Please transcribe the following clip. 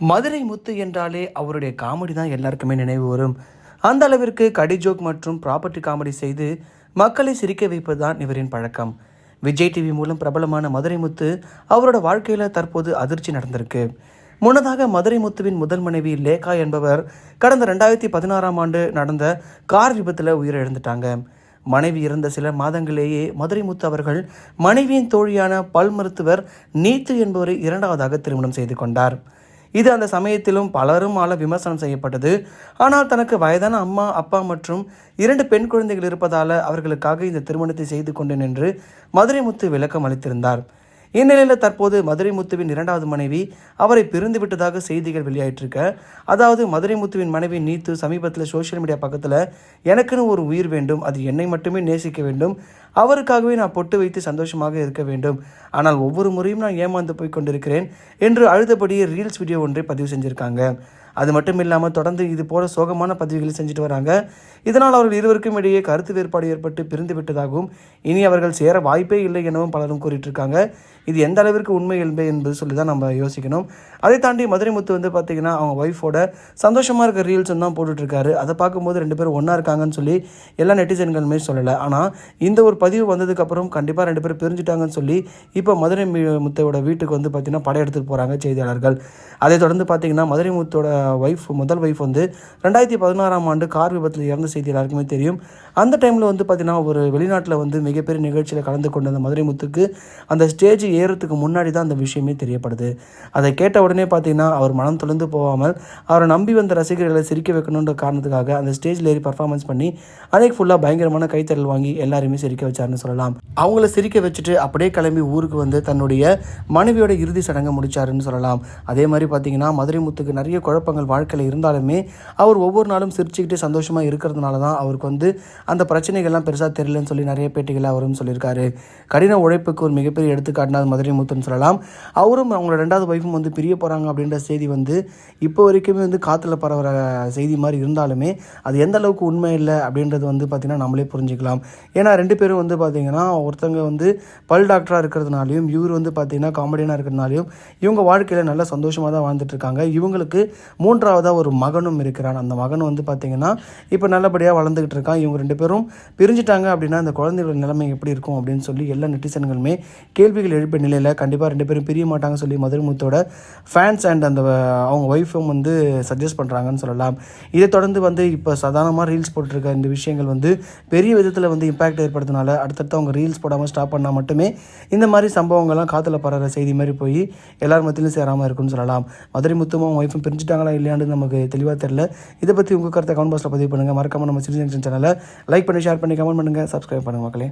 மதுரை முத்து என்றாலே அவருடைய காமெடி தான் எல்லாருக்குமே நினைவு வரும். அந்த அளவிற்கு கடி ஜோக் மற்றும் ப்ராப்பர்ட்டி காமெடி செய்து மக்களை சிரிக்க வைப்பது தான் இவரின் பழக்கம். விஜய் டிவி மூலம் பிரபலமான மதுரை முத்து அவரோட வாழ்க்கையில் தற்போது அதிர்ச்சி நடந்திருக்கு. முன்னதாக மதுரை முத்துவின் முதல் மனைவி லேகா என்பவர் கடந்த ரெண்டாயிரத்தி பதினாறாம் ஆண்டு நடந்த கார் விபத்தில் உயிரிழந்துட்டாங்க. மனைவி இறந்த சில மாதங்களேயே மதுரை முத்து அவர்கள் மனைவியின் தோழியான பல் மருத்துவர் நீத்து என்பவரை இரண்டாவதாக திருமணம் செய்து கொண்டார். இது அந்த சமயத்திலும் பலரும் ஆள விமர்சனம் செய்யப்பட்டது. ஆனால் தனக்கு வயதான அம்மா அப்பா மற்றும் இரண்டு பெண் குழந்தைகள் இருப்பதால் அவர்களுக்காக இந்த திருமணத்தை செய்து கொண்டேன் என்று மதுரை முத்து விளக்கம் அளித்திருந்தார். இந்நிலையில் தற்போது மதுரை முத்துவின் இரண்டாவது மனைவி அவரை பிரிந்து விட்டதாக செய்திகள் வெளியாயிட்டிருக்க. அதாவது மதுரை முத்துவின் மனைவி நீத்து சமீபத்தில் சோஷியல் மீடியா பக்கத்தில் எனக்குன்னு ஒரு உயிர் வேண்டும் அது என்னை மட்டுமே நேசிக்க வேண்டும் அவருக்காகவே நான் பொட்டு வைத்து சந்தோஷமாக இருக்க வேண்டும். ஆனால் ஒவ்வொரு முறையும் நான் ஏமாந்து போய் கொண்டிருக்கிறேன் என்று அழுதபடியே ரீல்ஸ் வீடியோ ஒன்றை பதிவு செஞ்சுருக்காங்க. அது மட்டும் இல்லாமல் தொடர்ந்து இது போல சோகமான பதிவுகளை செஞ்சுட்டு வராங்க. இதனால் அவர்கள் இருவருக்கும் இடையே கருத்து வேறுபாடு ஏற்பட்டு பிரிந்து விட்டதாகவும் இனி அவர்கள் சேர வாய்ப்பே இல்லை எனவும் பலரும் கூறிட்டு இருக்காங்க இது எந்த அளவிற்கு உண்மை இல்லை என்பது சொல்லி தான் நம்ம யோசிக்கணும். அதை தாண்டி மதுரை முத்து வந்து பார்த்தீங்கன்னா அவங்க ஒய்ஃபோட சந்தோஷமாக இருக்க ரீல்ஸ் தான் போட்டுட்ருக்காரு அதை பார்க்கும்போது ரெண்டு பேரும் ஒன்றா இருக்காங்கன்னு சொல்லி எல்லா நெட்டிசன்களுமே சொல்லலை. ஆனால் இந்த ஒரு பதிவு வந்ததுக்கப்புறம் கண்டிப்பாக ரெண்டு பேரும் பிரிஞ்சுட்டாங்கன்னு சொல்லி இப்போ மதுரை முத்தையோட வீட்டுக்கு வந்து பார்த்தீங்கன்னா படையெடுத்துட்டு போகிறாங்க செய்தியாளர்கள். அதை தொடர்ந்து பார்த்தீங்கன்னா மதுரை முத்தோட ஒய்ஃப் முதல் ஒய்ஃப் வந்து ரெண்டாயிரத்தி பதினாறாம் ஆண்டு கார் விபத்தில் இறந்த செய்தி எல்லாருக்குமே தெரியும். அந்த டைமில் வந்து பார்த்தீங்கன்னா ஒரு வெளிநாட்டில் வந்து மிகப்பெரிய நிகழ்ச்சியில் கலந்து கொண்ட அந்த மதுரை முத்துக்கு அந்த ஸ்டேஜ் ஏறுறதுக்கு முன்னாடி தான் அந்த விஷயமே தெரியப்படுது. அதை கேட்ட உடனே பார்த்தீங்கன்னா அவர் மனம் தொலைந்து போகாமல் அவரை நம்பி வந்த ரசிகர்களை சிரிக்க வைக்கணுன்ற காரணத்துக்காக அந்த ஸ்டேஜில் ஏறி பர்ஃபார்மன்ஸ் பண்ணி அன்னைக்கு ஃபுல்லாக பயங்கரமான கைத்தறல் வாங்கி எல்லாரையுமே சிரிக்க வச்சாருன்னு சொல்லலாம். அவங்கள சிரிக்க வச்சுட்டு அப்படியே கிளம்பி ஊருக்கு வந்து தன்னுடைய மனைவியோட இறுதி சடங்கை முடிச்சாருன்னு சொல்லலாம். அதே மாதிரி பார்த்தீங்கன்னா மதுரை முத்துக்கு நிறைய குழப்பங்கள் வாழ்க்கையில் இருந்தாலுமே அவர் ஒவ்வொரு நாளும் சிரிச்சுக்கிட்டு சந்தோஷமாக இருக்கிறதுனால தான் அவருக்கு வந்து அந்த பிரச்சனைகள்லாம் பெருசாக தெரியலன்னு சொல்லி நிறைய பேட்டிகளை அவரும் சொல்லியிருக்காரு. கடின உழைப்புக்கு ஒரு மிகப்பெரிய எடுத்துக்காட்டினா அது மதுரை முத்துன்னு சொல்லலாம். அவரும் அவங்களோட ரெண்டாவது ஒய்ஃபும் வந்து பிரிய போகிறாங்க அப்படின்ற செய்தி வந்து இப்போ வரைக்குமே வந்து காற்றுல பரவுற செய்தி மாதிரி இருந்தாலுமே அது எந்த அளவுக்கு உண்மை இல்லை அப்படின்றது வந்து பார்த்திங்கன்னா நம்மளே புரிஞ்சுக்கலாம். ஏன்னா ரெண்டு பேரும் வந்து பார்த்திங்கன்னா ஒருத்தங்க வந்து பல் டாக்டராக இருக்கிறதுனாலையும் இவர் வந்து பார்த்திங்கன்னா காமெடியனாக இருக்கிறதுனாலையும் இவங்க வாழ்க்கையில் நல்ல சந்தோஷமாக தான் வாழ்ந்துட்டு இருக்காங்க. இவங்களுக்கு மூன்றாவதாக ஒரு மகனும் இருக்கிறான். அந்த மகன் வந்து பார்த்திங்கன்னா இப்போ நல்லபடியாக வளர்ந்துக்கிட்டு இருக்கான். இவங்க ரெண்டு பேரும் பிரிஞ்சுட்டாங்க அப்படின்னா அந்த குழந்தைகளோட நிலைமை எப்படி இருக்கும் அப்படின்னு சொல்லி எல்லா நெட்டிசன்களுமே கேள்விகள் எழுப்பிய நிலையில் கண்டிப்பாக ரெண்டு பேரும் பிரிய மாட்டாங்க சொல்லி மதுரை முத்தோட ஃபேன்ஸ் அண்ட் அந்த அவங்க ஒய்ஃபும் வந்து சஜஸ்ட் பண்ணுறாங்கன்னு சொல்லலாம். இதை தொடர்ந்து வந்து இப்போ சாதாரணமாக ரீல்ஸ் போட்டிருக்க இந்த விஷயங்கள் வந்து பெரிய விதத்தில் வந்து இம்பாக்ட் ஏற்படுத்தினால அடுத்தடுத்து அவங்க ரீல்ஸ் போடாமல் ஸ்டாப் பண்ணால் மட்டுமே இந்த மாதிரி சம்பவங்கள்லாம் காற்றுல பரற செய்தி மாதிரி போய் எல்லார் மத்தியிலும் சேராமல் இருக்குன்னு சொல்லலாம். மதுரை முத்துமா அவங்க ஒய்ஃபும் பிரிஞ்சுட்டாங்களா இல்லையான்னு நமக்கு தெளிவாக தெரியல. இதை பற்றி உங்கள் கருத்தை கமெண்ட் பாக்ஸில் பதிவு பண்ணுங்கள் மறக்காமல் நம்ம சிறிஜங்ஷன் சேனலை லைக் பண்ணி ஷேர் பண்ணி கமெண்ட் பண்ணுங்கள் சப்ஸ்கிரைப் பண்ணுங்கள் மக்களே.